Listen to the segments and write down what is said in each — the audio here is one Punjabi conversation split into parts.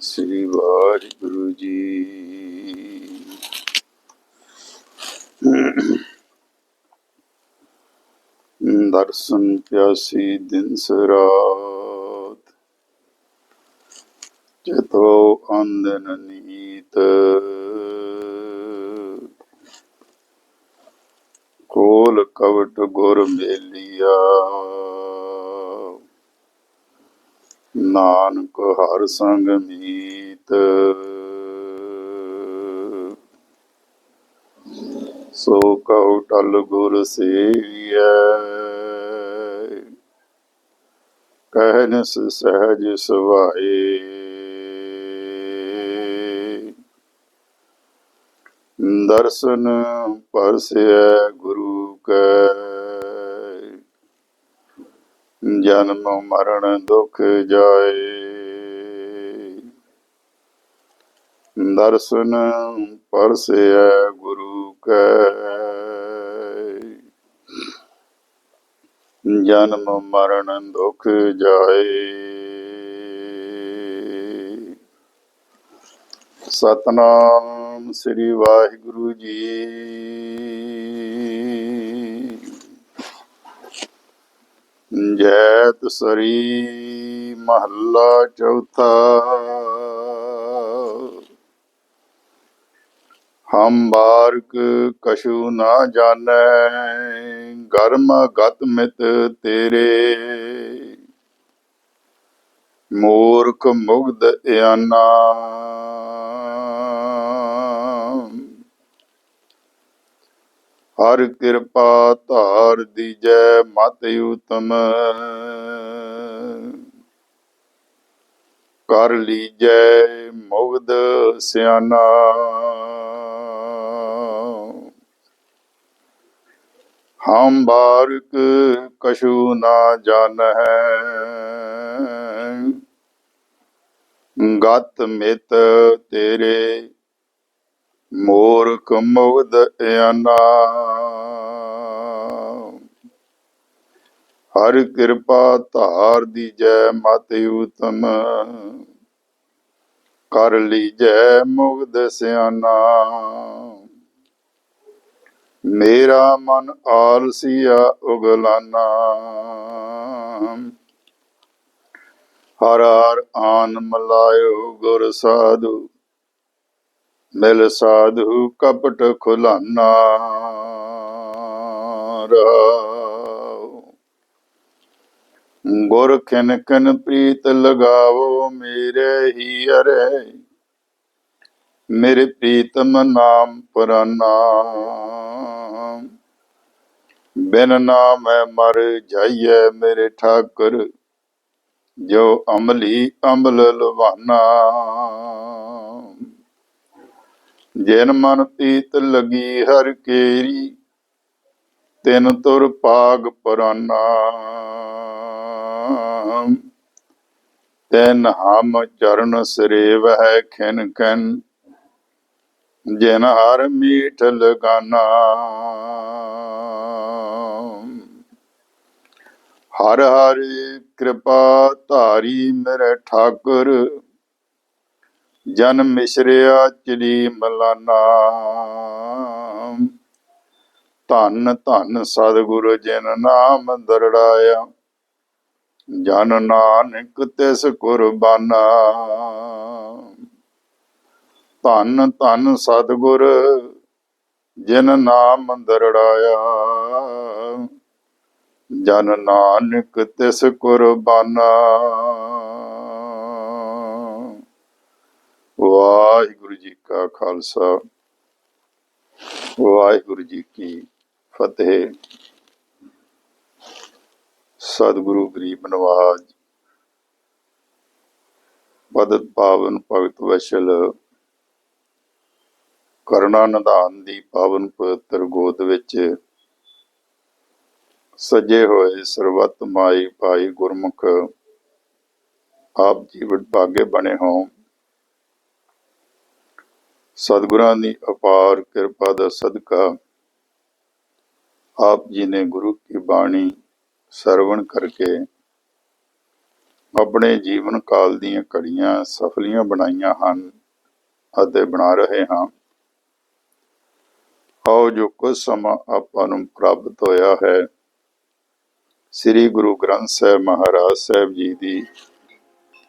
ਸ੍ਰੀ ਵਾਹਿਗੁਰੂ ਜੀ। ਦਰਸ਼ਨ ਪਿਆਸੀ ਦਿਨ ਸਰਾਤ ਚਤੋ ਅੰਦਨ ਨੀਤ। ਕੋਲ ਕਵਟ ਗੁਰ ਮੇਲਿਆ। ਨਾਨਕ ਹਰ ਸੰਗ ਮੀਤ। ਸੋ ਕਉ ਟਲ ਗੁਰ ਸੇਵੀਐ। ਕਹਿਨਸ ਸਹਿਜ ਸਵਾਏ ਦਰਸ਼ਨ ਪਰਸਿਐ ਗੁਰੂ ਕੈ। ਜਨਮ ਮਰਨ ਦੁਖ ਜਾਏ। ਦਰਸ਼ਨ ਪਰਸਿਐ ਗੁਰੂ ਕੈ। ਜਨਮ ਮਰਨ ਦੁਖ ਜਾਏ। ਸਤਨਾਮ ਸ੍ਰੀ ਵਾਹਿਗੁਰੂ ਜੀ। ਜੈ ਸਰੀ ਮਹੱਲਾ ਚੌਥਾ। ਹਮ ਬਾਰਕ ਕਛੂ ਨਾ ਜਾਣੈ, ਗਰਮ ਗਤ ਮਿਤ ਤੇਰੇ। ਮੂਰਖ ਮੁਗਧ ਇਆਨਾ ਹਰ ਕਿਰਪਾ ਧਾਰ ਦੀਜੈ ਮਤ ਉਤਮ। ਕਰ ਲੀਜੈ ਮੁਗਧ ਸਿਆਨਾ ਹਮ ਬਾਰਕ ਕਛੂ ਨਾ ਜਾਣ ਹੈ ਗਤ ਮਿਤ ਤੇਰੇ ਮੂਰਖ ਮੁਗਧ ਇਆਨਾ। ਹਰ ਕਿਰਪਾ ਧਾਰ ਦੀ ਜੈ ਮਤ ਉਤਮ। ਕਰ ਲਈ ਜੈ ਮੁਗਦ ਸਿਆਨਾ। ਮੇਰਾ ਮਨ ਆਲਸੀਆ ਉਗਲਾਨਾ। ਹਰ ਹਰ ਆਨ ਮਲਾਇਓ ਗੁਰ ਸਾਧੂ। ਮਿਲ ਸਾਧੂ ਕਪਟ ਖੁਲਾਨਾ ਰਹਾਉ। ਗੁਰ ਖਿਨ ਖਿਨ ਪ੍ਰੀਤ ਲਗਾਵੋ ਮੇਰੇ ਹੀ ਅਰੇ ਮੇਰੇ ਪ੍ਰੀਤਮ ਨਾਮ ਪਰਾਨਾ। ਬਿਨ ਨਾਮ ਮਰ ਜਾਈਏ ਮੇਰੇ ਠਾਕੁਰ, ਜੋ ਅਮਲੀ ਅਮਲ ਲਵਾਨਾ। ਜਿਨ ਮਨ ਪੀਤ ਲਗੀ ਹਰ ਕੇਰੀ, ਤਿਨ ਤੁਰ ਪਾਗ ਪੁਰਾਨਾ। ਤੈਨ ਹਮ ਚਰਨ ਸਰੇਵ ਹੈ ਖਿਨ ਕਨ ਜਿਨ ਹਰ ਮੀਠ ਲਗਾਨਾ। ਹਰ ਹਰ ਕਿਰਪਾ ਧਾਰੀ ਮੇਰੇ ਠਾਕੁਰ ਜਨ ਮਿਸ਼ਰਿਆ ਚਲੀ ਮਲਾਨਾ। ਧੰਨ ਧੰਨ ਸਤਿਗੁਰ ਜਿਨ ਨਾਮ ਦਰੜਾਇਆ। ਜਨ ਨਾਨਕ ਤਿਸ ਕੁਰਬਾਨਾ। ਧੰਨ ਧੰਨ ਸਤਿਗੁਰ ਜਿਨ ਨਾਮ ਦਰੜਾਇਆ। ਜਨ ਨਾਨਕ ਤਿਸ ਕੁਰਬਾਨਾ। ਵਾਹਿਗੁਰੂ ਜੀ ਕਾ ਖਾਲਸਾ, ਵਾਹਿਗੁਰੂ ਜੀ ਕੀ ਫਤਿਹ। ਸਤਿਗੁਰੂ ਗਰੀਬ ਨਵਾਜ ਪਦਤ ਪਾਵਨ ਭਗਤ ਵਸ਼ਲ, ਕਰਣਾ ਨਿਧਾਨ ਦੀ ਪਾਵਨ ਪਵਿੱਤਰ ਗੋਦ ਵਿੱਚ ਸਜੇ ਹੋਏ ਸਰਬੱਤ ਮਾਈ ਭਾਈ ਗੁਰਮੁਖ, ਆਪ ਜੀ ਵਡਭਾਗੇ ਬਣੇ ਹੋ। ਸਤਿਗੁਰਾਂ ਦੀ ਅਪਾਰ ਕਿਰਪਾ ਦਾ ਸਦਕਾ। ਆਪ ਜੀ ਨੇ ਗੁਰੂ ਕੀ ਬਾਣੀ ਸਰਵਣ ਕਰਕੇ ਆਪਣੇ ਜੀਵਨ ਕਾਲ ਦੀਆਂ ਘੜੀਆਂ ਸਫਲੀਆਂ ਬਣਾਈਆਂ ਹਨ ਅਤੇ ਬਣਾ ਰਹੇ ਹਾਂ। ਆਓ ਜੋ ਕੁਝ ਸਮਾਂ ਆਪਾਂ ਨੂੰ ਪ੍ਰਾਪਤ ਹੋਇਆ ਹੈ, ਸ੍ਰੀ ਗੁਰੂ ਗ੍ਰੰਥ ਸਾਹਿਬ ਮਹਾਰਾਜ ਸਾਹਿਬ ਜੀ ਦੀ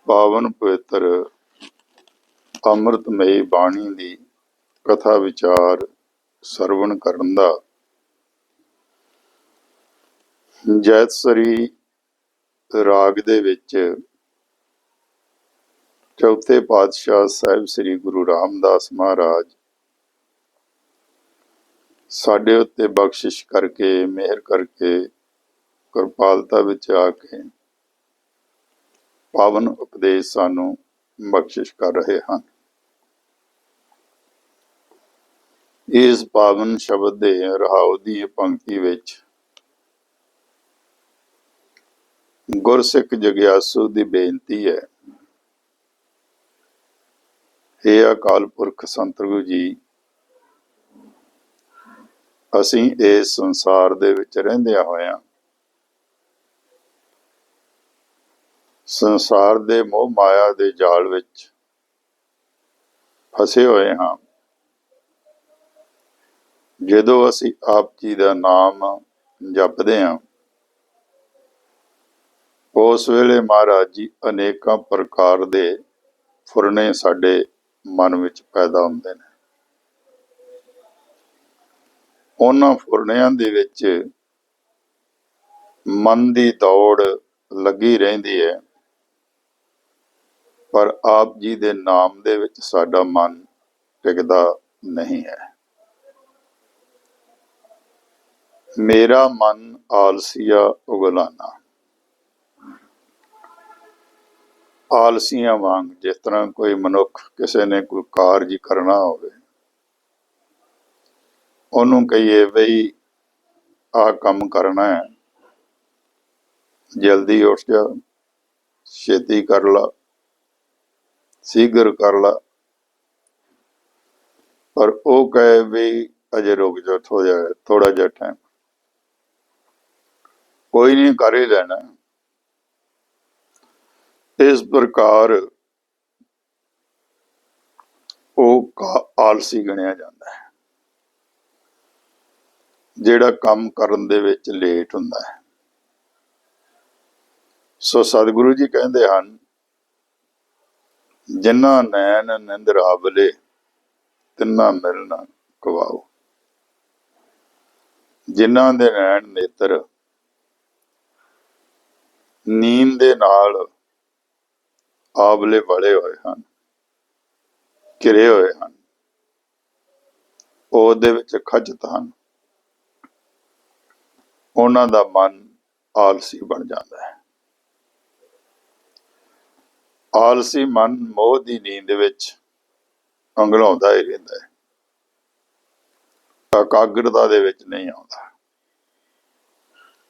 ਪਾਵਨ ਪਵਿੱਤਰ ਅੰਮ੍ਰਿਤਮਈ ਬਾਣੀ ਦੀ ਕਥਾ ਵਿਚਾਰ ਸਰਵਣ ਕਰਨ ਦਾ। ਜੈਤਸਰੀ ਰਾਗ ਦੇ ਵਿੱਚ ਚੌਥੇ ਪਾਤਸ਼ਾਹ ਸਾਹਿਬ ਸ੍ਰੀ ਗੁਰੂ ਰਾਮਦਾਸ ਮਹਾਰਾਜ ਸਾਡੇ ਉੱਤੇ ਬਖਸ਼ਿਸ਼ ਕਰਕੇ, ਮਿਹਰ ਕਰਕੇ, ਕਿਰਪਾਲਤਾ ਵਿੱਚ ਆ ਕੇ ਪਾਵਨ ਉਪਦੇਸ਼ ਸਾਨੂੰ ਬਖਸ਼ਿਸ਼ ਕਰ ਰਹੇ ਹਨ। ਇਸ ਪਾਵਨ ਸ਼ਬਦ ਦੇ ਰਹਾਉ ਦੀ ਪੰਕਤੀ ਵਿੱਚ ਗੁਰਸਿੱਖ ਜਗਿਆਸੂ ਦੀ ਬੇਨਤੀ ਹੈ। ਹੇ ਅਕਾਲ ਪੁਰਖ ਸੰਤ ਗੁਰੂ ਜੀ, ਅਸੀਂ ਇਸ ਸੰਸਾਰ ਦੇ ਵਿੱਚ ਰਹਿੰਦਿਆਂ ਹੋਇਆਂ ਸੰਸਾਰ ਦੇ ਮੋਹ ਮਾਇਆ ਦੇ ਜਾਲ ਵਿੱਚ ਫਸੇ ਹੋਏ ਹਾਂ। ਜਦੋਂ ਅਸੀਂ ਆਪ ਜੀ ਦਾ ਨਾਮ ਜਪਦੇ ਹਾਂ, ਉਸ ਵੇਲੇ ਮਹਾਰਾਜ ਜੀ ਅਨੇਕਾਂ ਪ੍ਰਕਾਰ ਦੇ ਫੁਰਨੇ ਸਾਡੇ ਮਨ ਵਿੱਚ ਪੈਦਾ ਹੁੰਦੇ ਨੇ। ਉਹਨਾਂ ਫੁਰਨਿਆਂ ਦੇ ਵਿੱਚ ਮਨ ਦੀ ਦੌੜ ਲੱਗੀ ਰਹਿੰਦੀ ਹੈ। ਪਰ ਆਪ ਜੀ ਦੇ ਨਾਮ ਦੇ ਵਿੱਚ ਸਾਡਾ ਮਨ ਟਿਕਦਾ ਨਹੀਂ ਹੈ। ਮੇਰਾ ਮਨ ਆਲਸੀਆ ਉਗਲਾਨਾ। ਆਲਸੀਆਂ ਵਾਂਗ ਜਿਸ ਤਰ੍ਹਾਂ ਕੋਈ ਮਨੁੱਖ ਕਿਸੇ ਨੇ ਕੋਈ ਕਾਰਜ ਕਰਨਾ ਹੋਵੇ, ਉਹਨੂੰ ਕਹੀਏ ਬਈ ਆਹ ਕੰਮ ਕਰਨਾ ਹੈ, ਜਲਦੀ ਉੱਠ ਜਾ, ਛੇਤੀ ਕਰ ਲਾ। ਸੀਗਰ ਕਰ ਲਾ। ਪਰ ਉਹ ਕਹੇ ਵੀ ਅਜੇ ਰੁਕ ਜਾ ਥੋੜਾ ਜਿਹਾ ਥੋੜਾ ਜਿਹਾ ਟਾਈਮ ਕੋਈ ਨਹੀਂ ਕਰ ਹੀ ਲੈਣਾ। ਇਸ ਪ੍ਰਕਾਰ ਉਹ ਕਾ- ਆਲਸੀ ਗਣਿਆ ਜਾਂਦਾ ਹੈ। ਜਿਹੜਾ ਕੰਮ ਕਰਨ ਦੇ ਵਿੱਚ ਲੇਟ ਹੁੰਦਾ ਹੈ। ਸੋ ਸਤਿਗੁਰੂ ਜੀ ਕਹਿੰਦੇ ਹਨ ਜਿਨ੍ਹਾਂ ਨੈਣ ਨਿੰਦਰ ਆਵਲੇ ਤਿੰਨਾ ਮਿਲਣਾ ਕਵਾਓ ਜਿਨ੍ਹਾਂ ਦੇ ਨੈਣ ਨੇਤਰ, ਨੀਂਦ ਦੇ ਨਾਲ ਆਵਲੇ ਵੜੇ ਹੋਏ ਹਨ, ਘਿਰੇ ਹੋਏ ਹਨ, ਉਹਦੇ ਵਿੱਚ ਖਜਤ ਹਨ। ਉਹਨਾਂ ਦਾ ਮਨ ਆਲਸੀ ਬਣ ਜਾਂਦਾ ਹੈ। ਆਲਸੀ ਮਨ ਮੋਹ ਦੀ ਨੀਂਦ ਵਿੱਚ ਅੰਗਲਾਉਂਦਾ ਹੀ ਰਹਿੰਦਾ ਹੈ। ਇਕਾਗਰਤਾ ਦੇ ਵਿੱਚ ਨਹੀਂ ਆਉਂਦਾ।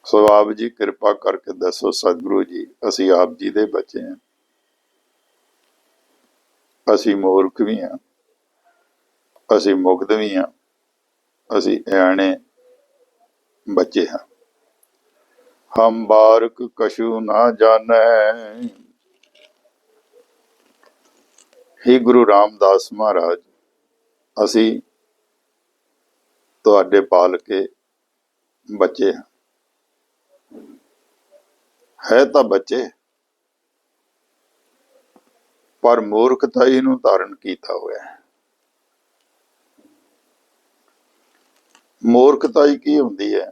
ਸੋ ਆਪ ਜੀ ਕਿਰਪਾ ਕਰਕੇ ਦੱਸੋ, ਸਤਿਗੁਰੂ ਜੀ, ਅਸੀਂ ਆਪ ਜੀ ਦੇ ਬੱਚੇ ਹਾਂ। ਅਸੀਂ ਮੂਰਖ ਵੀ ਹਾਂ। ਅਸੀਂ ਮੁਕਤ ਵੀ ਹਾਂ। ਅਸੀਂ ਐਣੇ ਬੱਚੇ ਹਾਂ। ਹਮ ਬਾਰਕ ਕਸ਼ੂ ਨਾ ਜਾਣੈ। ਹੀ ਗੁਰੂ ਰਾਮਦਾਸ ਮਹਾਰਾਜ, ਅਸੀਂ ਤੁਹਾਡੇ ਪਾਲ ਕੇ ਬੱਚੇ ਹਾਂ। ਹੈ ਤਾਂ ਬੱਚੇ, ਪਰ ਮੂਰਖਤਾ ਹੀ ਨੂੰ ਧਾਰਨ ਕੀਤਾ ਹੋਇਆ ਹੈ। ਮੂਰਖਤਾ ਹੀ ਕੀ ਹੁੰਦੀ ਹੈ?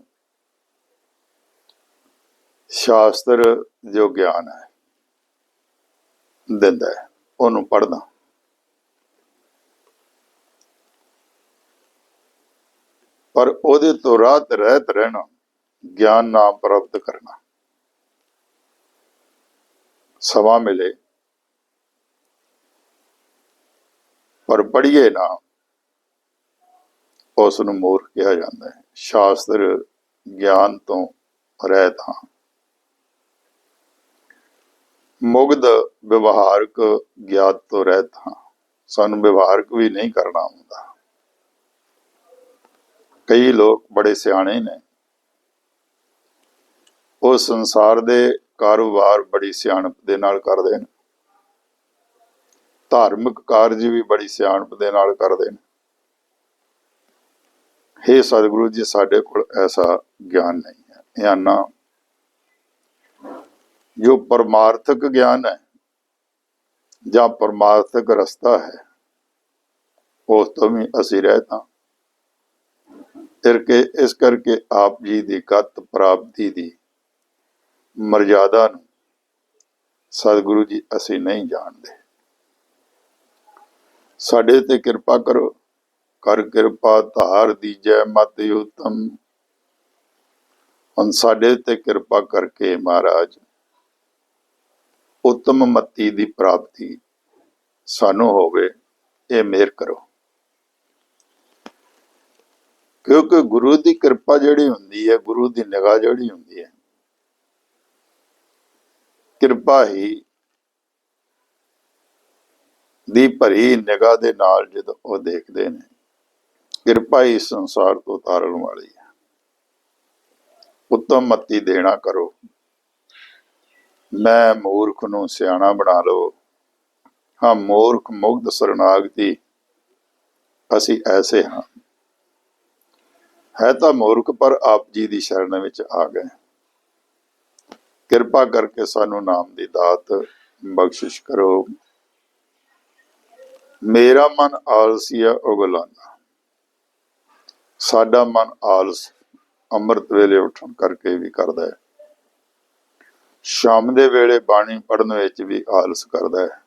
ਸ਼ਾਸਤਰ ਜੋ ਗਿਆਨ ਹੈ, ਦਿੰਦਾ ਹੈ, ਉਹਨੂੰ ਪੜ੍ਹਦਾ। ਪਰ ਉਹਦੇ ਤੋਂ ਰਾਤ ਰਹਿਤ ਰਹਿਣਾ, ਗਿਆਨ ਨਾ ਪ੍ਰਾਪਤ ਕਰਨਾ। ਸਮਾਂ ਮਿਲੇ, ਪਰ ਪੜ੍ਹੀਏ ਨਾ ਉਸ ਨੂੰ ਮੂਰਖ ਕਿਹਾ ਜਾਂਦਾ ਹੈ। ਸ਼ਾਸਤਰ ਗਿਆਨ ਤੋਂ ਰਹਿਤ ਹਾਂ। ਮੁਗਧ ਵਿਵਹਾਰਕ ਗਿਆਤ ਤੋਂ ਰਹਿਤ ਹਾਂ। ਸਾਨੂੰ ਵਿਵਹਾਰਕ ਵੀ ਨਹੀਂ ਕਰਨਾ ਹੁੰਦਾ ਕਈ ਲੋਕ ਬੜੇ ਸਿਆਣੇ ਨੇ। ਉਹ ਸੰਸਾਰ ਦੇ ਕਾਰੋਬਾਰ ਬੜੀ ਸਿਆਣਪ ਦੇ ਨਾਲ ਕਰਦੇ ਨੇ। ਧਾਰਮਿਕ ਕਾਰਜ ਵੀ ਬੜੀ ਸਿਆਣਪ ਦੇ ਨਾਲ ਕਰਦੇ ਨੇ। ਹੇ ਸਤਿਗੁਰੂ ਜੀ, ਸਾਡੇ ਕੋਲ ਐਸਾ ਗਿਆਨ ਨਹੀਂ ਹੈ। ਗਿਆਨਾ ਜੋ ਪਰਮਾਰਥਕ ਗਿਆਨ ਹੈ ਜਾਂ ਪਰਮਾਰਥਕ ਰਸਤਾ ਹੈ, ਉਸ ਤੋਂ ਵੀ ਅਸੀਂ ਰਹਿਤਾ ਕਰਕੇ ਇਸ ਕਰਕੇ ਆਪ ਜੀ ਦੀ ਗਤ ਪ੍ਰਾਪਤੀ ਦੀ ਮਰਜ਼ਾਦਾ ਨੂੰ ਸਤਿਗੁਰੂ ਜੀ ਅਸੀਂ ਨਹੀਂ ਜਾਣਦੇ। ਸਾਡੇ ਤੇ ਕਿਰਪਾ ਕਰੋ, ਕਰ ਕਿਰਪਾ ਧਾਰ ਦੀਜੈ ਮਤ ਉਤਮ। ਹੁਣ ਸਾਡੇ ਤੇ ਕਿਰਪਾ ਕਰਕੇ ਮਹਾਰਾਜ, ਉਤਮ ਮਤੀ ਦੀ ਪ੍ਰਾਪਤੀ ਸਾਨੂੰ ਹੋਵੇ, ਇਹ ਮਿਹਰ ਕਰੋ। ਕਿਉਂਕਿ ਗੁਰੂ ਦੀ ਕਿਰਪਾ ਜਿਹੜੀ ਹੁੰਦੀ ਹੈ, ਗੁਰੂ ਦੀ ਨਿਗਾਹ ਜਿਹੜੀ ਹੁੰਦੀ ਹੈ, ਕਿਰਪਾ ਹੀ ਦੀ ਭਰੀ ਨਿਗਾਹ ਦੇ ਨਾਲ ਜਦੋਂ ਉਹ ਦੇਖਦੇ ਨੇ, ਕਿਰਪਾ ਹੀ ਸੰਸਾਰ ਤੋਂ ਤਾਰਨ ਵਾਲੀ ਹੈ। ਉੱਤਮ ਮਤੀ ਦੇਣਾ ਕਰੋ। ਮੈਂ ਮੂਰਖ ਨੂੰ ਸਿਆਣਾ ਬਣਾ ਲਓ ਹਾਂ, ਮੂਰਖ ਮੁਗਧ ਸਰਨਾਗਤੀ ਅਸੀਂ ਐਸੇ ਹਾਂ। ਹੈ ਤਾਂ ਮੂਰਖ, ਪਰ ਆਪ ਜੀ ਦੀ ਸ਼ਰਨ ਵਿੱਚ ਆ ਗਏ। ਕਿਰਪਾ ਕਰਕੇ ਸਾਨੂੰ ਨਾਮ ਦੀ ਦਾਤ ਬਖਸ਼ਿਸ਼ ਕਰੋ। ਮੇਰਾ ਮਨ ਆਲਸੀਆ ਉਗਲਾਨਾ। ਸਾਡਾ ਮਨ ਆਲਸ ਅੰਮ੍ਰਿਤ ਵੇਲੇ ਉੱਠਣ ਕਰਕੇ ਵੀ ਕਰਦਾ ਹੈ। ਸ਼ਾਮ ਦੇ ਵੇਲੇ ਬਾਣੀ ਪੜਨ ਵਿੱਚ ਵੀ ਆਲਸ ਕਰਦਾ ਹੈ।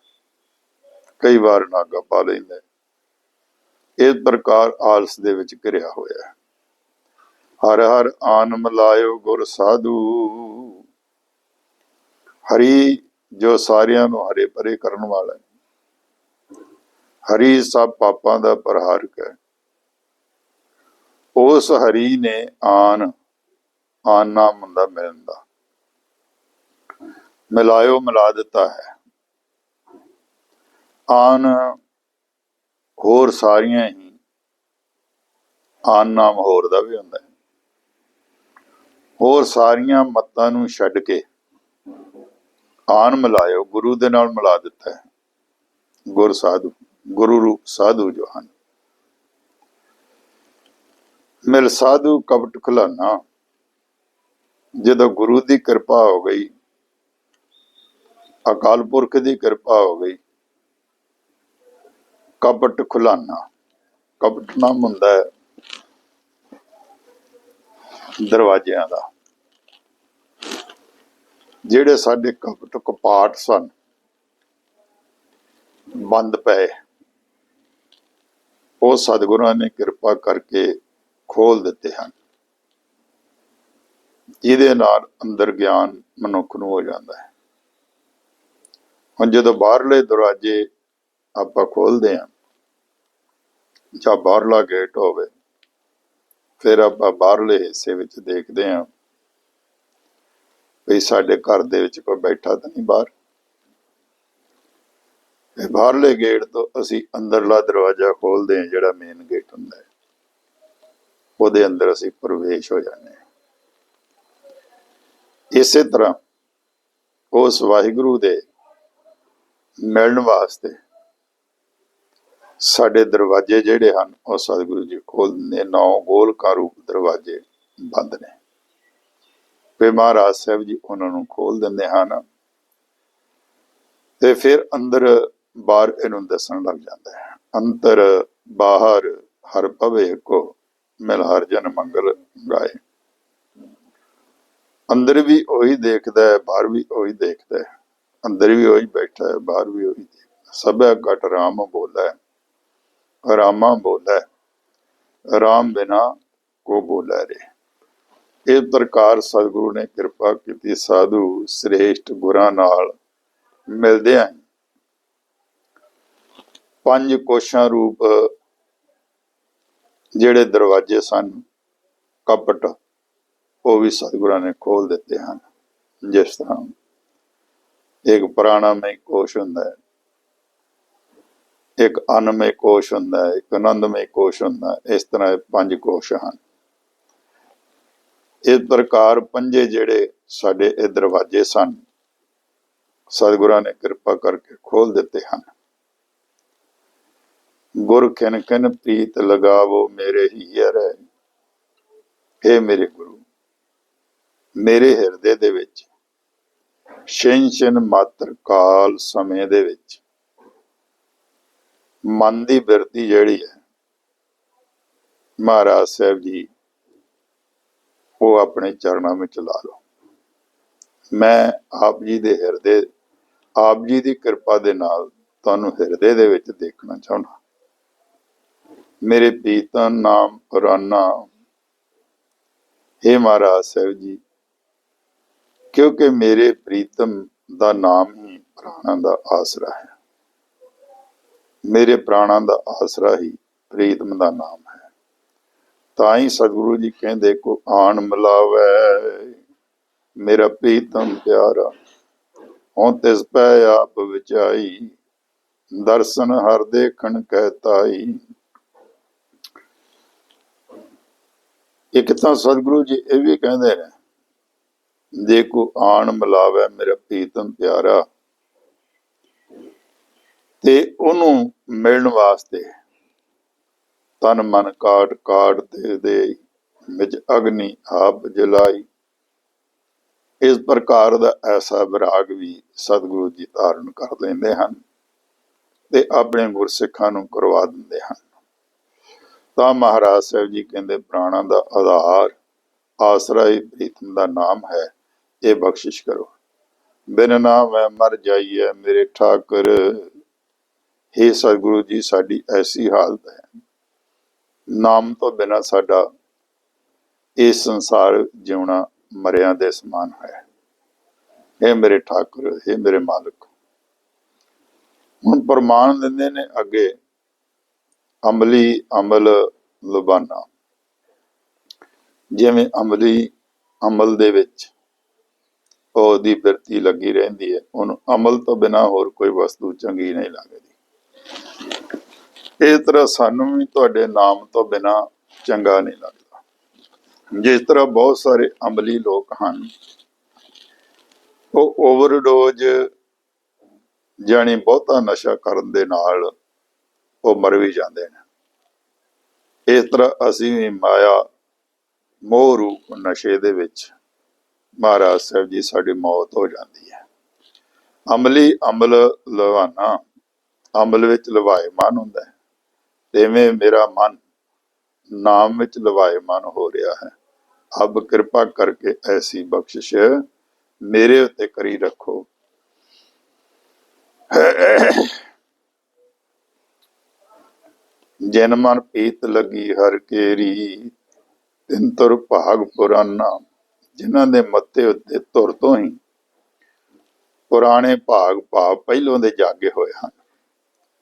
ਕਈ ਵਾਰ ਨਾਗਾ ਪਾ ਲੈਂਦਾ ਇਸ ਪ੍ਰਕਾਰ ਆਲਸ ਦੇ ਵਿੱਚ ਘਿਰਿਆ ਹੋਇਆ ਹੈ। ਹਰ ਹਰ ਆਨ ਮਲਾਇਓ ਗੁਰ ਸਾਧੂ। ਹਰੀ ਜੋ ਸਾਰਿਆਂ ਨੂੰ ਹਰੇ ਭਰੇ ਕਰਨ ਵਾਲਾ ਹੈ। ਹਰੀ ਸਭ ਪਾਪਾਂ ਦਾ ਪ੍ਰਹਾਰਕ ਹੈ ਉਸ ਹਰੀ ਨੇ ਆਨ ਆਨ ਨਾਮ ਹੁੰਦਾ ਮਿਲਣ ਦਾ। ਮਿਲਾਇਓ ਮਿਲਾ ਦਿੱਤਾ ਹੈ। ਆਨ ਹੋਰ ਸਾਰੀਆਂ ਹੀ, ਆਨ ਨਾਮ ਹੋਰ ਦਾ ਵੀ ਹੁੰਦਾ ਹੈ। ਹੋਰ ਸਾਰੀਆਂ ਮੱਤਾਂ ਨੂੰ ਛੱਡ ਕੇ ਆਨ ਮਿਲਾਇਓ, ਗੁਰੂ ਦੇ ਨਾਲ ਮਿਲਾ ਦਿੱਤਾ ਹੈ। ਗੁਰ ਸਾਧੂ, ਗੁਰੂ ਰੂਪ ਸਾਧੂ ਜੋ ਹਨ। ਮਿਲ ਸਾਧੂ ਕਪਟ ਖੁਲਾਨਾ, ਜਦੋਂ ਗੁਰੂ ਦੀ ਕਿਰਪਾ ਹੋ ਗਈ, ਅਕਾਲ ਪੁਰਖ ਦੀ ਕਿਰਪਾ ਹੋ ਗਈ, ਕਪਟ ਖੁਲਾਨਾ। ਕਪਟ ਨਾਮ ਹੁੰਦਾ ਹੈ ਦਰਵਾਜ਼ਿਆਂ ਦਾ। ਜਿਹੜੇ ਸਾਡੇ ਕਪਟ ਕਪਾਟ ਸਨ, ਬੰਦ ਪਏ। ਉਹ ਸਤਿਗੁਰਾਂ ਨੇ ਕਿਰਪਾ ਕਰਕੇ ਖੋਲ ਦਿੱਤੇ ਹਨ। ਜਿਹਦੇ ਨਾਲ ਅੰਦਰ ਗਿਆਨ ਮਨੁੱਖ ਨੂੰ ਹੋ ਜਾਂਦਾ ਹੈ। ਹੁਣ ਜਦੋਂ ਬਾਹਰਲੇ ਦਰਵਾਜ਼ੇ ਆਪਾਂ ਖੋਲਦੇ ਹਾਂ, ਜਾਂ ਬਾਹਰਲਾ ਗੇਟ ਹੋਵੇ, ਫਿਰ ਆਪਾਂ ਬਾਹਰਲੇ ਹਿੱਸੇ ਵਿੱਚ ਦੇਖਦੇ ਹਾਂ ਵੀ ਸਾਡੇ ਘਰ ਦੇ ਵਿੱਚ ਕੋਈ ਬੈਠਾ ਤਾਂ ਨਹੀਂ ਬਾਹਰ। ਇਹ ਬਾਹਰਲੇ ਗੇਟ ਤੋਂ ਅਸੀਂ ਅੰਦਰਲਾ ਦਰਵਾਜ਼ਾ ਖੋਲਦੇ ਹਾਂ, ਜਿਹੜਾ ਮੇਨ ਗੇਟ ਹੁੰਦਾ ਹੈ। ਉਹਦੇ ਅੰਦਰ ਅਸੀਂ ਪ੍ਰਵੇਸ਼ ਹੋ ਜਾਂਦੇ ਹਾਂ। ਇਸੇ ਤਰ੍ਹਾਂ ਉਸ ਵਾਹਿਗੁਰੂ ਦੇ ਮਿਲਣ ਵਾਸਤੇ ਸਾਡੇ ਦਰਵਾਜ਼ੇ ਜਿਹੜੇ ਹਨ, ਉਹ ਸਤਿਗੁਰੂ ਜੀ ਖੋਲ ਦਿੰਦੇ ਨੌ ਗੋਲਕਾਰ ਰੂਪ ਦਰਵਾਜ਼ੇ ਬੰਦ ਨੇ। ਤੇ ਮਹਾਰਾਜ ਸਾਹਿਬ ਜੀ ਉਹਨਾਂ ਨੂੰ ਖੋਲ ਦਿੰਦੇ ਹਨ। ਤੇ ਫਿਰ ਅੰਦਰ ਬਾਹਰ ਇਹਨੂੰ ਦੱਸਣ ਲੱਗ ਜਾਂਦਾ ਹੈ। ਅੰਤਰ ਬਾਹਰ ਹਰ ਭਵੇ ਕੋ, ਮਿਲ ਹਰ ਜਨ ਮੰਗਲ ਗਾਏ। ਅੰਦਰ ਵੀ ਉਹੀ ਦੇਖਦਾ ਹੈ, ਬਾਹਰ ਵੀ ਉਹੀ ਦੇਖਦਾ ਹੈ। ਅੰਦਰ ਵੀ ਉਹੀ ਬੈਠਾ ਹੈ, ਬਾਹਰ ਵੀ ਉਹੀ ਦੇਖਦਾ ਸਭੈ ਘਟ ਰਾਮ ਬੋਲਾ ਹੈ ਰਾਮਾ ਬੋਲਾ ਹੈ ਰਾਮ ਬਿਨਾ ਕੋ ਬੋਲਾ ਰੇ। ਇਹ ਪ੍ਰਕਾਰ ਸਤਿਗੁਰੂ ਨੇ ਕਿਰਪਾ ਕੀਤੀ, ਸਾਧੂ ਸ੍ਰੇਸ਼ਟ ਗੁਰਾਂ ਨਾਲ ਮਿਲਦੇ ਆਂ ਪੰਜ ਕੋਸ਼ਾਂ ਰੂਪ ਜਿਹੜੇ ਦਰਵਾਜ਼ੇ ਸਨ, ਕਪਟ, ਉਹ ਵੀ ਸਤਿਗੁਰਾਂ ਨੇ ਖੋਲ ਦਿੱਤੇ ਹਨ, ਜਿਸ ਤਰ੍ਹਾਂ ਇੱਕ ਪ੍ਰਾਣਮਈ ਕੋਸ਼ ਹੁੰਦਾ ਹੈ, ਇੱਕ ਅਨਮਈ ਕੋਸ਼ ਹੁੰਦਾ ਹੈ, ਇੱਕ ਆਨੰਦਮਈ ਕੋਸ਼ ਹੁੰਦਾ ਹੈ, ਇਸ ਤਰ੍ਹਾਂ ਇਹ ਪੰਜ ਕੋਸ਼ ਹਨ। ਇਸ ਪ੍ਰਕਾਰ ਪੰਜੇ ਜਿਹੜੇ ਸਾਡੇ ਇਹ ਦਰਵਾਜ਼ੇ ਸਨ। ਸਤਿਗੁਰਾਂ ਨੇ ਕਿਰਪਾ ਕਰਕੇ ਖੋਲ ਦਿੱਤੇ ਹਨ। ਗੁਰ ਖਿਨ ਖਿਨ ਪ੍ਰੀਤ ਲਗਾਵੋ ਮੇਰੇ ਹੀਰੇ हे ਮੇਰੇ ਗੁਰੂ, ਮੇਰੇ ਹਿਰਦੇ ਦੇ ਵਿੱਚ ਛਿਨ ਛਿਨ ਮਾਤਰ ਕਾਲ ਸਮੇਂ ਦੇ ਵਿੱਚ ਮਨ ਦੀ ਬਿਰਤੀ ਜਿਹੜੀ ਹੈ, ਮਹਾਰਾਜ ਸਾਹਿਬ ਜੀ ਉਹ ਆਪਣੇ ਚਰਨਾਂ ਵਿੱਚ ਲਾ ਲਓ। ਮੈਂ ਆਪ ਜੀ ਦੇ ਹਿਰਦੇ, ਆਪ ਜੀ ਦੀ ਕਿਰਪਾ ਦੇ ਨਾਲ ਤੁਹਾਨੂੰ ਹਿਰਦੇ ਦੇ ਵਿੱਚ ਦੇਖਣਾ ਚਾਹੁੰਦਾ। ਮੇਰੇ ਪੀਤਾ ਨਾਮ ਪੁਰਾਨਾ हे ਮਹਾਰਾਜ ਸਾਹਿਬ ਜੀ, ਕਿਉਂਕਿ ਮੇਰੇ ਪ੍ਰੀਤਮ ਦਾ ਨਾਮ ਹੀ ਪ੍ਰਾਣਾਂ ਦਾ ਆਸਰਾ ਹੈ। ਮੇਰੇ ਪ੍ਰਾਣਾਂ ਦਾ ਆਸਰਾ ਹੀ ਪ੍ਰੀਤਮ ਦਾ ਨਾਮ ਤਾਂ ਹੀ ਸਤਿਗੁਰੂ ਜੀ ਕਹਿੰਦੇ, ਕੋ ਆਣ ਮਿਲਾਵੇ, ਮੇਰਾ ਪ੍ਰੀਤਮ ਪਿਆਰਾ ਹੁਣ ਤਿਸ ਪੈ ਆਪ ਵਿਚਾਈ, ਦਰਸ਼ਨ ਹਰ ਦੇਖਣ ਕਹਿਤਾਈ ਇੱਕ ਤਾਂ ਸਤਿਗੁਰੂ ਜੀ ਇਹ ਵੀ ਕਹਿੰਦੇ ਨੇ ਜੇ ਕੋ ਆਣ ਮਿਲਾਵੇ, ਮੇਰਾ ਪ੍ਰੀਤਮ ਪਿਆਰਾ। ਤੇ ਉਹਨੂੰ ਮਿਲਣ ਵਾਸਤੇ ਤਨ ਮਨ ਕਾਟ ਕਾਟ ਤੇ ਦੇ ਵਿੱਚ ਅਗਨੀ ਆਪ ਜਲਾਈ। ਇਸ ਪ੍ਰਕਾਰ ਦਾ ਐਸਾ ਵਿਰਾਗ ਵੀ ਸਤਿਗੁਰੂ ਜੀ ਧਾਰਨ ਕਰ ਲੈਂਦੇ ਹਨ ਤੇ ਆਪਣੇ ਗੁਰਸਿੱਖਾਂ ਨੂੰ ਕਰਵਾ ਦਿੰਦੇ ਹਨ। ਤਾਂ ਮਹਾਰਾਜ ਸਾਹਿਬ ਜੀ ਕਹਿੰਦੇ, ਪ੍ਰਾਣਾਂ ਦਾ ਆਧਾਰ ਆਸਰਾ ਹੀ ਪ੍ਰੀਤਮ ਦਾ ਨਾਮ ਹੈ, ਇਹ ਬਖਸ਼ਿਸ਼ ਕਰੋ। ਬਿਨ ਨਾਮ ਮੈਂ ਮਰ ਜਾਈਏ ਮੇਰੇ ਠਾਕਰ। हे ਸਤਿਗੁਰੂ ਜੀ, ਸਾਡੀ ਐਸੀ ਹਾਲਤ ਹੈ। ਨਾਮ ਤੋਂ ਬਿਨਾ ਸਾਡਾ ਇਸ ਸੰਸਾਰ ਜਿਉਣਾ ਮਰਿਆਂ ਦੇ ਸਮਾਨ ਹੈ। ਇਹ ਮੇਰੇ ਠਾਕੁਰ ਇਹ ਮੇਰੇ ਮਾਲਕ। ਹੁਣ ਪ੍ਰਮਾਣ ਦਿੰਦੇ ਨੇ ਅੱਗੇ ਅਮਲੀ, ਅਮਲ, ਲੁਬਾਨਾ। ਜਿਵੇਂ ਅਮਲੀ, ਅਮਲ ਦੇ ਵਿੱਚ ਉਹਦੀ ਬਿਰਤੀ ਲੱਗੀ ਰਹਿੰਦੀ ਹੈ, ਉਹਨੂੰ ਅਮਲ ਤੋਂ ਬਿਨਾ ਹੋਰ ਕੋਈ ਵਸਤੂ ਚੰਗੀ ਨਹੀਂ ਲੱਗਦੀ। ਇਸ ਤਰ੍ਹਾਂ ਸਾਨੂੰ ਵੀ ਤੁਹਾਡੇ ਨਾਮ ਤੋਂ ਬਿਨਾ ਚੰਗਾ ਨਹੀਂ ਲੱਗਦਾ। ਜਿਸ ਤਰ੍ਹਾਂ ਬਹੁਤ ਸਾਰੇ ਅਮਲੀ ਲੋਕ ਹਨ, ਉਹ ਓਵਰਡੋਜ਼ ਜਾਣੀ ਬਹੁਤਾ ਨਸ਼ਾ ਕਰਨ ਦੇ ਨਾਲ ਉਹ ਮਰ ਵੀ ਜਾਂਦੇ ਨੇ। ਇਸ ਤਰ੍ਹਾਂ ਅਸੀਂ ਵੀ ਮਾਇਆ, ਮੋਹ ਰੂਪ ਨਸ਼ੇ ਦੇ ਵਿੱਚ ਮਹਾਰਾਜ ਸਾਹਿਬ ਜੀ ਸਾਡੀ ਮੌਤ ਹੋ ਜਾਂਦੀ ਹੈ। ਅਮਲੀ ਅਮਲ ਲਵਾਨਾ, ਅਮਲ ਵਿੱਚ ਲਵਾਇਮਾਨ ਹੁੰਦਾ ਹੈ। ਤਿਵੇਂ ਮੇਰਾ ਮਨ ਨਾਮ ਵਿੱਚ ਮਨ ਹੋ ਰਿਹਾ ਹੈ। ਅਬ ਕਿਰਪਾ ਕਰਕੇ ਐਸੀ ਬਖਸ਼ਿਸ਼ ਮੇਰੇ ਉੱਤੇ ਕਰੀ ਰੱਖੋ। ਜਨ ਮਨ ਪੀਤ ਲੱਗੀ ਹਰ ਕੇਰੀ, ਤਿੰਨ ਤੁਰ ਭਾਗ ਪੁਰਾਨਾ। ਜਿਨ੍ਹਾਂ ਦੇ ਮੱਥੇ ਉੱਤੇ ਤੁਰ ਤੋਂ ਹੀ ਪੁਰਾਣੇ ਭਾਗ ਭਾਵ ਪਹਿਲੋਂ ਦੇ ਜਾਗੇ ਹੋਏ ਹਨ।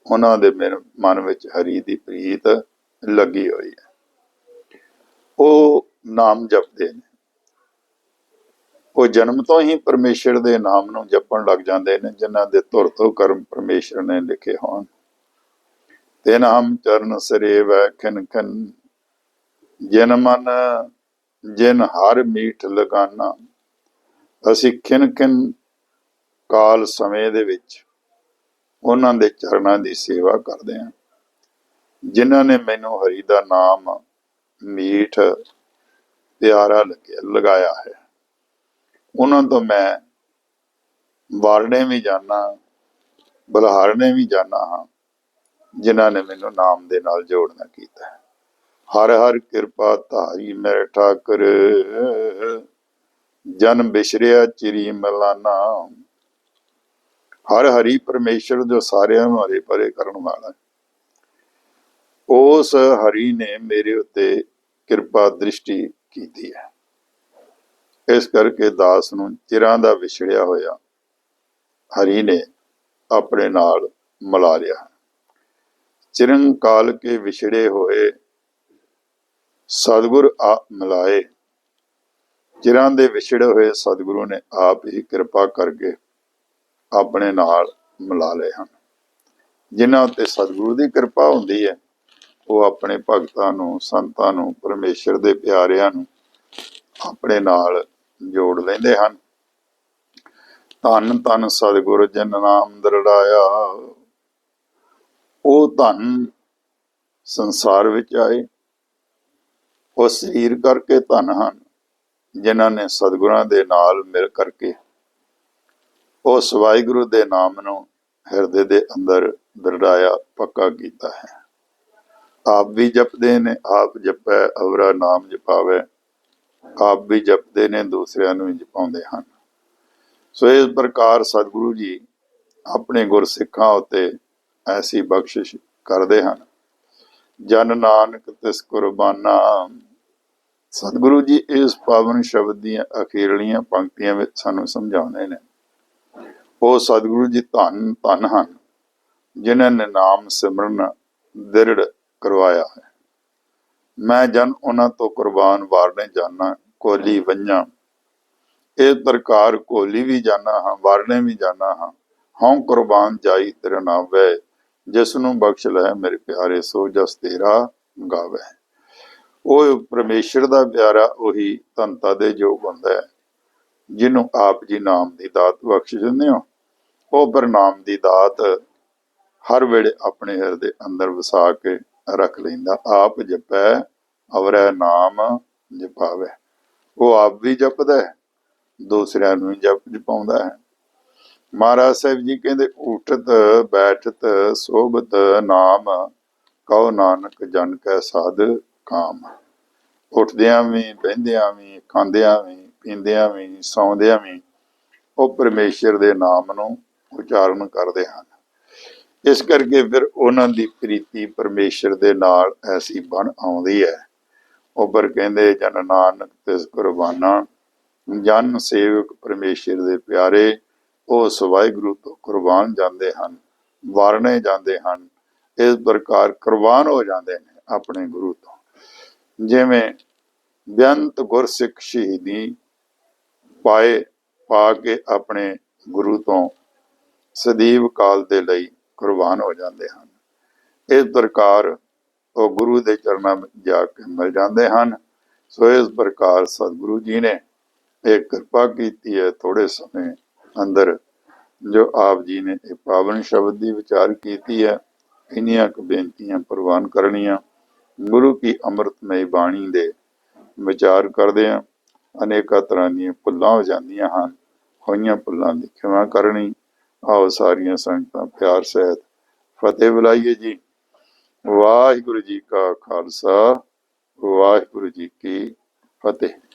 ਉਹਨਾਂ ਦੇ ਮਨ- ਵਿੱਚ ਹਰੀ ਦੀ ਪ੍ਰੀਤ ਲੱਗੀ ਹੋਈ ਹੈ। ਉਹ ਨਾਮ ਜਪਦੇ ਨੇ। ਉਹ ਜਨਮ ਤੋਂ ਹੀ ਪਰਮੇਸ਼ਰ ਦੇ ਨਾਮ ਨੂੰ ਜਪਣ ਲੱਗ ਜਾਂਦੇ ਨੇ, ਜਿਨ੍ਹਾਂ ਦੇ ਧੁਰ ਤੋਂ ਕਰਮ ਪਰਮੇਸ਼ਰ ਨੇ ਲਿਖੇ ਹੋਣ। ਤੇ ਨਾਮ ਚਰਨ ਸਰੇਵ ਖਨ ਖਨ। ਜਿਨ ਮਨ, ਜਿਨ ਹਰ ਮੀਠ ਲਗਾਨਾ। ਅਸੀਂ ਖਿਨ ਖਿਨ ਕਾਲ ਸਮੇਂ ਦੇ ਵਿੱਚ ਉਹਨਾਂ ਦੇ ਚਰਨਾਂ ਦੀ ਸੇਵਾ ਕਰਦੇ ਹਾਂ। ਜਿਨ੍ਹਾਂ ਨੇ ਮੈਨੂੰ ਹਰੀ ਦਾ ਨਾਮ ਮੀਠ, ਪਿਆਰਾ ਲੱਗਿਆ ਲਗਾਇਆ ਹੈ। ਉਹਨਾਂ ਤੋਂ ਮੈਂ ਵਾਰਣੇ ਵੀ ਜਾਣਾ ਬਲਹਾਰਣੇ ਵੀ ਜਾਣਾ ਹਾਂ, ਜਿਨ੍ਹਾਂ ਨੇ ਮੈਨੂੰ ਨਾਮ ਦੇ ਨਾਲ ਜੋੜਨਾ ਕੀਤਾ ਹੈ। ਹਰ ਹਰ ਕਿਰਪਾ ਧਾਰੀ ਮੇਰੇ ਠਾਕਰ, ਜਨ ਬਿਸ਼ਰਿਆ ਚਿਰੀ ਮਲਾਨਾ। ਹਰ ਹਰੀ ਪਰਮੇਸ਼ਰ ਜੋ ਸਾਰਿਆਂ ਨੂੰ ਹਰੇ ਭਰੇ ਕਰਨ ਵਾਲਾ ਉਸ ਹਰੀ ਨੇ ਮੇਰੇ ਉੱਤੇ ਕਿਰਪਾ ਦ੍ਰਿਸ਼ਟੀ ਕੀਤੀ ਹੈ। ਇਸ ਕਰਕੇ ਦਾਸ ਨੂੰ ਚਿਰਾਂ ਦਾ ਵਿਛੜਿਆ ਹੋਇਆ ਹਰੀ ਨੇ ਆਪਣੇ ਨਾਲ ਮਿਲਾ ਲਿਆ। ਚਿਰੰ ਕਾਲ ਕੇ ਵਿਛੜੇ ਹੋਏ ਸਤਿਗੁਰ ਆ ਮਿਲਾਏ। ਚਿਰਾਂ ਦੇ ਵਿਛੜੇ ਹੋਏ ਸਤਿਗੁਰੂ ਨੇ ਆਪ ਹੀ ਕਿਰਪਾ ਕਰਕੇ ਆਪਣੇ ਨਾਲ ਮਿਲਾ ਲਏ ਹਨ। ਜਿਨ੍ਹਾਂ ਉੱਤੇ ਸਤਿਗੁਰੂ ਦੀ ਕਿਰਪਾ ਹੁੰਦੀ ਹੈ, ਉਹ ਆਪਣੇ ਭਗਤਾਂ ਨੂੰ, ਸੰਤਾਂ ਨੂੰ, ਪਰਮੇਸ਼ਰ ਦੇ ਪਿਆਰਿਆਂ ਨੂੰ ਆਪਣੇ ਨਾਲ ਜੋੜ ਲੈਂਦੇ ਹਨ। ਧੰਨ ਧੰਨ ਸਤਿਗੁਰ ਜਨ ਨਾਮ ਦਰੜਾਇਆ, ਉਹ ਧੰਨ ਸੰਸਾਰ ਵਿੱਚ ਆਏ। ਉਹ ਸਰੀਰ ਕਰਕੇ ਧੰਨ ਹਨ, ਜਿਨ੍ਹਾਂ ਨੇ ਸਤਿਗੁਰਾਂ ਦੇ ਨਾਲ ਮਿਲ ਕਰਕੇ ਉਸ ਵਾਹਿਗੁਰੂ ਦੇ ਨਾਮ ਨੂੰ ਹਿਰਦੇ ਦੇ ਅੰਦਰ ਦਰੜਾਇਆ, ਪੱਕਾ ਕੀਤਾ ਹੈ। ਆਪ ਵੀ ਜਪਦੇ ਨੇ, ਆਪ ਜਪੈ, ਅਵਰਾ ਨਾਮ ਜਪਾਵੇ। ਆਪ ਵੀ ਜਪਦੇ ਨੇ, ਦੂਸਰਿਆਂ ਨੂੰ ਜਪਾਉਂਦੇ ਹਨ। ਸੋ ਇਸ ਪ੍ਰਕਾਰ ਸਤਿਗੁਰੂ ਜੀ ਆਪਣੇ ਗੁਰਸਿੱਖਾਂ ਉਤੇ ਐਸੀ ਬਖਸ਼ਿਸ਼ ਕਰਦੇ ਹਨ। ਜਨ ਨਾਨਕ ਤਿਸ ਕੁਰਬਾਨਾ। ਸਤਿਗੁਰੂ ਜੀ, ਇਸ ਪਾਵਨ ਸ਼ਬਦ ਦੀਆਂ ਅਖੀਰਲੀਆਂ ਪੰਕਤੀਆਂ ਵਿੱਚ ਸਾਨੂੰ ਸਮਝਾਉਂਦੇ ਨੇ। ਉਹ ਸਤਿਗੁਰੂ ਜੀ ਧੰਨ ਧੰਨ ਹਨ, ਜਿਨ੍ਹਾਂ ਨੇ ਨਾਮ ਸਿਮਰਨ ਦ੍ਰਿੜ ਕਰਵਾਇਆ ਹੈ। ਮੈਂ ਜਨ ਉਹਨਾਂ ਤੋਂ ਕੁਰਬਾਨ ਵਾਰਨੇ ਜਾਣਾ ਕੋਲੀ ਵੰਜਾਂ ਇਹ ਪ੍ਰਕਾਰ ਕੋਲੀ ਵੀ ਜਾਣਾ ਹਾਂ, ਵਾਰਨੇ ਵੀ ਜਾਣਾ ਹਾਂ। ਹਉ ਕੁਰਬਾਨ ਜਾਈ ਤੇਰੇ ਵੈ, ਜਿਸ ਨੂੰ ਬਖਸ਼ ਲੈ ਮੇਰੇ ਪਿਆਰੇ ਸੋ ਜਸ ਤੇਰਾ ਗਾਵੇ। ਉਹ ਪਰਮੇਸ਼ਰ ਦਾ ਪਿਆਰਾ, ਉਹੀ ਧੰਤਾ ਦੇ ਯੋਗ ਹੁੰਦਾ ਹੈ, ਜਿਹਨੂੰ ਆਪ ਜੀ ਨਾਮ ਦੀ ਦਾਤ ਬਖਸ਼ ਦਿੰਦੇ ਹੋ। ਉਹ ਪ੍ਰਨਾਮ ਦੀ ਦਾਤ ਹਰ ਵੇਲੇ ਆਪਣੇ ਹਿਰਦੇ ਅੰਦਰ ਵਸਾ ਕੇ ਰੱਖ ਲੈਂਦਾ। ਆਪ ਜਪੈ, ਅਵਰੈ ਨਾਮ ਜਪਾਵੇ। ਉਹ ਆਪ ਵੀ ਜਪਦਾ ਹੈ, ਦੂਸਰਿਆਂ ਨੂੰ ਜਪ ਜਪਾਉਂਦਾ ਹੈ। ਮਹਾਰਾਜ ਸਾਹਿਬ ਜੀ ਕਹਿੰਦੇ, ਉਠਤ, ਬੈਠਤ, ਸੋਭਤ ਨਾਮ, ਕਉ ਨਾਨਕ ਜਨ ਕੈ ਸਾਧ ਕਾਮ। ਉੱਠਦਿਆਂ ਵੀ, ਬਹਿੰਦਿਆਂ ਵੀ, ਖਾਂਦਿਆਂ ਵੀ, ਪੀਂਦਿਆਂ ਵੀ, ਸੌਂਦਿਆਂ ਵੀ, ਉਹ ਪਰਮੇਸ਼ਰ ਦੇ ਨਾਮ ਨੂੰ ਉਚਾਰਨ ਕਰਦੇ ਹਨ। ਇਸ ਕਰਕੇ ਫਿਰ ਉਹਨਾਂ ਦੀ ਪ੍ਰੀਤੀ ਪਰਮੇਸ਼ਰ ਦੇ ਨਾਲ ਐਸੀ ਬਣ ਆਉਂਦੀ ਹੈ। ਉਹ ਪਰ ਕਹਿੰਦੇ, ਜਨ ਨਾਨਕ ਤਿਸ ਕੁਰਬਾਨਾ, ਜਨ ਸੇਵਕ ਪਰਮੇਸ਼ਰ ਦੇ ਪਿਆਰੇ, ਉਹ ਸਵਾਇਗੁਰੂ ਤੋਂ ਕੁਰਬਾਨ ਜਾਂਦੇ ਹਨ ਵਾਰਨੇ ਜਾਂਦੇ ਹਨ, ਇਸ ਪ੍ਰਕਾਰ ਕੁਰਬਾਨ ਹੋ ਜਾਂਦੇ ਨੇ ਆਪਣੇ ਗੁਰੂ ਤੋਂ। ਜਿਵੇਂ ਬੇਅੰਤ ਗੁਰਸਿੱਖ ਸ਼ਹੀਦੀ ਪਾਏ, ਪਾ ਕੇ ਆਪਣੇ ਗੁਰੂ ਤੋਂ ਸਦੀਵ ਕਾਲ ਦੇ ਲਈ ਕੁਰਬਾਨ ਹੋ ਜਾਂਦੇ ਹਨ। ਇਸ ਪ੍ਰਕਾਰ ਉਹ ਗੁਰੂ ਦੇ ਚਰਨਾਂ ਵਿੱਚ ਜਾ ਕੇ ਮਿਲ ਜਾਂਦੇ ਹਨ। ਸੋ ਇਸ ਪ੍ਰਕਾਰ ਸਤਿਗੁਰੂ ਜੀ ਨੇ ਇਹ ਕਿਰਪਾ ਕੀਤੀ ਹੈ ਥੋੜੇ ਸਮੇਂ ਅੰਦਰ, ਜੋ ਆਪ ਜੀ ਨੇ ਇਹ ਪਾਵਨ ਸ਼ਬਦ ਦੀ ਵਿਚਾਰ ਕੀਤੀ ਹੈ। ਇਨੀਆਂ ਕੁ ਬੇਨਤੀਆਂ ਪ੍ਰਵਾਨ ਕਰਨੀਆਂ। ਗੁਰੂ ਕੀ ਅੰਮ੍ਰਿਤਮਈ ਬਾਣੀ ਦੇ ਵਿਚਾਰ ਕਰਦੇ ਆ ਅਨੇਕਾਂ ਤਰ੍ਹਾਂ ਦੀਆਂ ਭੁੱਲਾਂ ਹੋ ਜਾਂਦੀਆਂ ਹਨ। ਹੋਈਆਂ ਭੁੱਲਾਂ ਦੀ ਖਿਮਾ ਕਰਨੀ। ਆਓ ਸਾਰੀਆਂ ਸੰਗਤਾਂ, ਪਿਆਰ, ਸਹਿਤ। ਫਤਿਹ ਬੁਲਾਈਏ ਜੀ। ਵਾਹਿਗੁਰੂ ਜੀ ਕਾ ਖਾਲਸਾ, ਵਾਹਿਗੁਰੂ ਜੀ ਕੀ ਫਤਿਹ।